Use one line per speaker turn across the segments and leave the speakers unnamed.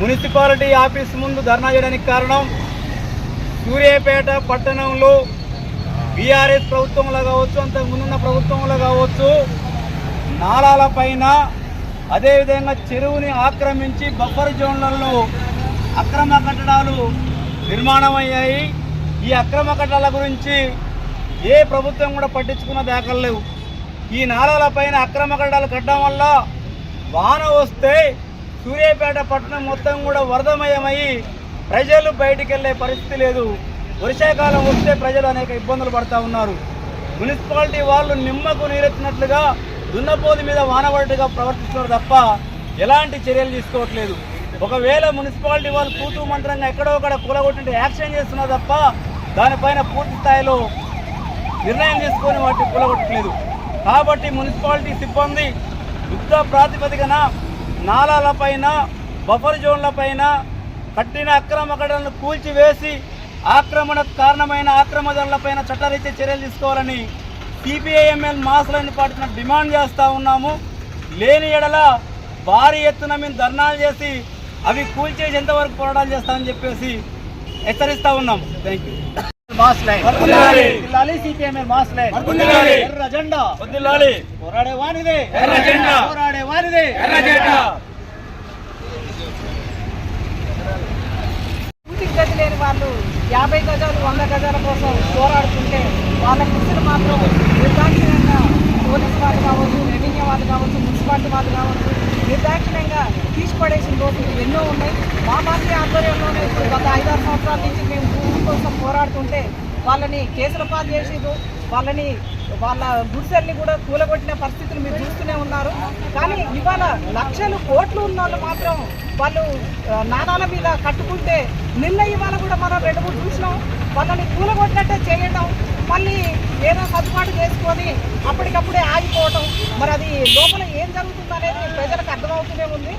Municipality office ముందు ధర్నా చేయడానికి కారణం సూర్యాపేట పట్టణంలో బీఆర్ఎస్ ప్రభుత్వంలో కావచ్చు అంతకు ముందున్న ప్రభుత్వంలో కావచ్చు నాలాల పైన అదేవిధంగా చెరువుని ఆక్రమించి బఫర్ జోన్లలో అక్రమ కట్టడాలు నిర్మాణం అయ్యాయి ఈ అక్రమ కట్టడాల గురించి ఏ ప్రభుత్వం కూడా పట్టించుకున్న దాఖలు లేవు. ఈ నాలాల పైన అక్రమ కట్టడాలు కట్టడం వల్ల వాన వస్తే సూర్యాపేట పట్టణం మొత్తం కూడా వరదమయమై ప్రజలు బయటికి వెళ్ళే పరిస్థితి లేదు. వర్షాకాలం వస్తే ప్రజలు అనేక ఇబ్బందులు పడతా ఉన్నారు. మున్సిపాలిటీ వాళ్ళు నిమ్మకు నీరెత్తినట్లుగా దున్నపోతు మీద వానబడిగా ప్రవర్తిస్తున్నారు తప్ప ఎలాంటి చర్యలు తీసుకోవట్లేదు. ఒకవేళ మున్సిపాలిటీ వాళ్ళు తూతూ మంత్రంగా ఎక్కడో ఒకడ కూలగొట్టింటే యాక్షన్ చేస్తున్నారు తప్ప దానిపైన పూర్తి స్థాయిలో నిర్ణయం తీసుకొని వాటిని కూలగొట్టలేదు కాబట్టి మున్సిపాలిటీ సిబ్బంది యుద్ధ ప్రాతిపదికన నాలాల పైన బఫర్ జోన్ల పైన కట్టిన అక్రమ కడలను కూల్చివేసి ఆక్రమణకు కారణమైన ఆక్రమదారులపైన చట్టరీత్యా చర్యలు తీసుకోవాలని సిపిఐఎంఎల్ మాసులని పాటిన డిమాండ్ చేస్తూ ఉన్నాము. లేని ఎడల భారీ ఎత్తున మేము ధర్నాలు చేసి అవి కూల్చేసేంత వరకు పోరాటాలు చేస్తామని చెప్పేసి హెచ్చరిస్తూ ఉన్నాము. Thank you mass line.
వర్ధిల్లాలి.
వర్ధిల్లాలి సిపిఎంఎల్ మాస్ లైన్.
వర్ధిల్లాలి.
ఎర్ర జెండా.
వదిలాలి
పోరాడే వానిదే.
ఎర్ర జెండా.
పోరాడే వానిదే.
ఎర్ర జెండా.
ఇంటికి గది లేని వాళ్ళు యాభై గజాలు వంద గజాల కోసం పోరాడుతుంటే వాళ్ళ కుర్చీలు మాత్రం నిర్దాక్షిణ్యంగా పోలీస్ వాళ్ళు కావచ్చు రెవెన్యూ వాళ్ళు కావచ్చు మున్సిపాలిటీ వాళ్ళు కావచ్చు నిర్దాక్షిణ్యంగా తీసిపడేసిన రోజులు ఎన్నో ఉన్నాయి. మా పార్టీ ఆధ్వర్యంలోనే ఇప్పుడు గత ఐదారు సంవత్సరాల నుంచి మేము భూమి కోసం పోరాడుతుంటే వాళ్ళని కేసుల పాలు వాళ్ళని వాళ్ళ గుడిసెల్ని కూడా కూలగొట్టిన పరిస్థితులు మీరు చూస్తూనే ఉన్నారు. కానీ ఇవాళ లక్షలు కోట్లు ఉన్న వాళ్ళు మాత్రం వాళ్ళు నాణాల మీద కట్టుకుంటే నిన్న ఇవాళ కూడా మనం రెండు మూడు చూసినాం. వాళ్ళని కూలగొట్టినట్టే చేయడం మళ్ళీ ఏదో సర్దుబాటు చేసుకొని అప్పటికప్పుడే ఆగిపోవటం. మరి అది లోపల ఏం జరుగుతుందనేది ప్రజలకు అర్థమవుతూనే ఉంది.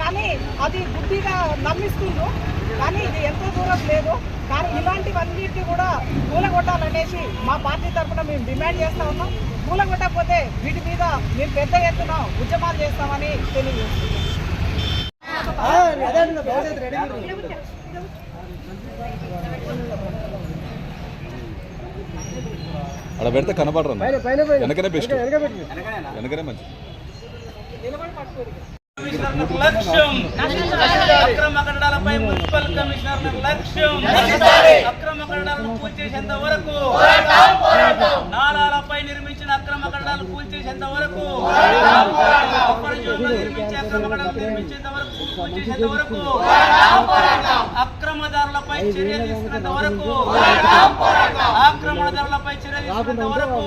కానీ అది బుద్ధిగా నమ్మిస్తుండ్రు. కానీ ఇది ఎంతో దూరం లేదు. కానీ ఇలాంటివన్నిటిని కూడా కూలగొట్టాలనేసి మా పార్టీ తరఫున మేము డిమాండ్ చేస్తా ఉన్నాం. కూలగొట్టకపోతే వీటి మీద మేము పెద్ద ఎత్తున ఉద్యమాలు చేస్తామని తెలియజేస్తున్నాం
అక్కడ పెడితే కనపడరు వెనకనే బెస్ట్. వెనకనే మంచి
నిలబడి పట్టుకోరు
కమిషనర్లకు లక్ష్యం. అక్రమ కట్టడాలపై మున్సిపల్ కమిషనర్ లక్ష్యం. అక్రమ కట్టడాలను కూల్చేసేంత వరకు. నాలాలపై నిర్మించిన అక్రమ కట్టడాలు కూల్చేసేంత వరకు. నిర్మించే అక్రమ కట్టడాలు నిర్మించేంత వరకు కూల్చేసేంత వరకు. అక్రమదారులపై చర్య తీసుకునేంత వరకు. ఆక్రమణదారులపై చర్య తీసుకునేంత వరకు.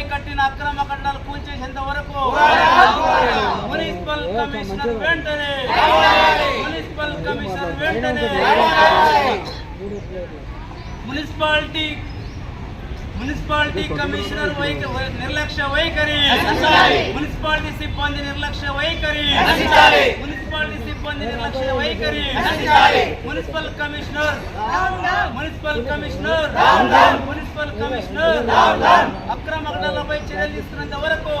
పై కట్టిన అక్రమ కట్టడాలు కూల్చేసేంత వరకు మున్సిపల్ కమిషనర్ వెంటనే మున్సిపల్ కమిషనర్ వెంటనే మున్సిపాలిటీ మున్సిపాలిటీ కమిషనర్ వైఖ- నిర్లక్ష్య వైఖరి మున్సిపాలిటీ సిబ్బంది నిర్లక్ష్య వైఖరి మున్సిపాలిటీ సిబ్బంది నిర్లక్ష్య వైఖరి municipal commissioner municipal commissioner municipal commissioner అక్రమ కట్టడాలపై చర్యలు తీసుకున్నంత వరకు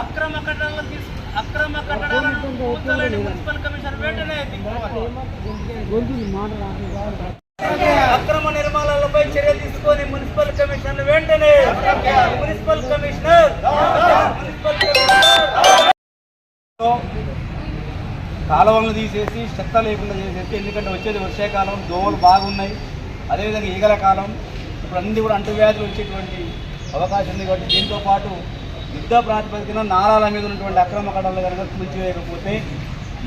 అక్రమ తీసు అక్రమ కట్టడాలను కూల్చాలని మున్సిపల్ కమిషనర్ వెంటనే దిగుకోవాలి. అక్రమ నిర్మాణాలపై చర్యలు తీసుకొని మున్సిపల్ కమిషనర్ వెంటనే మున్సిపల్ కమిషనర్ మున్సిపల్ కమిషనర్. కాలువలను తీసేసి చెత్త లేకుండా చేసేసి ఎందుకంటే వచ్చేది వర్షాకాలం దోమలు బాగున్నాయి. అదేవిధంగా ఈగల కాలం. ఇప్పుడు అన్ని కూడా అంటువ్యాధులు వచ్చేటువంటి అవకాశం ఉంది కాబట్టి దీంతో పాటు యుద్ధ ప్రాతిపదికన నాళాల మీద ఉన్నటువంటి అక్రమ కడలు కనుక కూల్చివేయకపోతే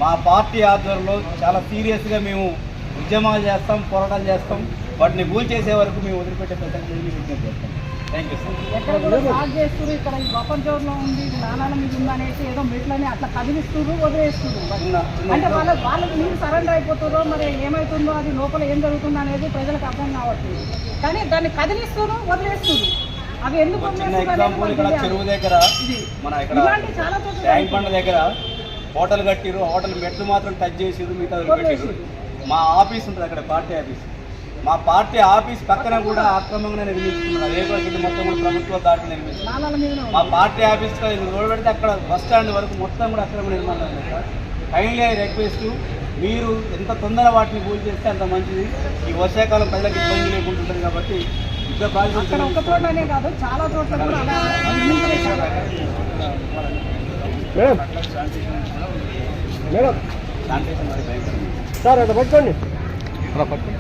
మా పార్టీ ఆధ్వర్యంలో చాలా సీరియస్గా మేము ఉద్యమాలు చేస్తాం పోరాటాలు చేస్తాం. వాటిని కూల్చేసే వరకు మేము వదిలిపెట్టే ప్రసక్తి విజ్ఞప్తి చేస్తాం. థ్యాంక్ యూ సార్
ఇక్కడ ఈ బఫర్ జోన్లో ఉంది నాణాల మీద ఉంది అనేసి ఏదో మెట్లని అట్లా కదిలిస్తున్నారు వదిలేస్తున్నారు. అంటే వాళ్ళ వాళ్ళకి మీరు సరెండర్ అయిపోతుందో మరి ఏమవుతుందో అది లోపల ఏం జరుగుతుందో అనేది ప్రజలకు అర్థం కావట్లేదు. కానీ దాన్ని కదిలిస్తున్నారు వదిలేస్తున్నారు. అవి ఎందుకు
ఒక చిన్న ఎగ్జాంపుల్ ఇక్కడ. చెరువు దగ్గర మన ఇక్కడ ట్యాంక్ బండ దగ్గర హోటల్ కట్టిరు హోటల్ మెట్లు మాత్రం టచ్ చేసిరు మిగతా పెట్టిరు మా ఆఫీస్ ఉంటుంది అక్కడ పార్టీ ఆఫీస్. మా పార్టీ ఆఫీస్ పక్కన కూడా ఆక్రమంగా నిర్మించుకున్నారు. అదే కూడా మొత్తం కూడా ప్రభుత్వ దాటి
మీద
మా పార్టీ ఆఫీస్ రోడ్ పెడితే అక్కడ బస్ స్టాండ్ వరకు మొత్తం కూడా అక్రమ నిర్మాణం కైండ్లీ ఐ రిక్వెస్ట్ మీరు ఎంత తొందర వాటిని పూజ చేస్తే అంత మంచిది. ఈ వర్షాకాలం ప్రజలకు ఇబ్బంది లేకుండా ఉంటుంది కాబట్టి
అక్కడ ఒక చోటనే కాదు చాలా చోట్ల కూడా అలా.
Madam madam. సార్ అట్లా పట్టుకోండి
అలా పట్టుకో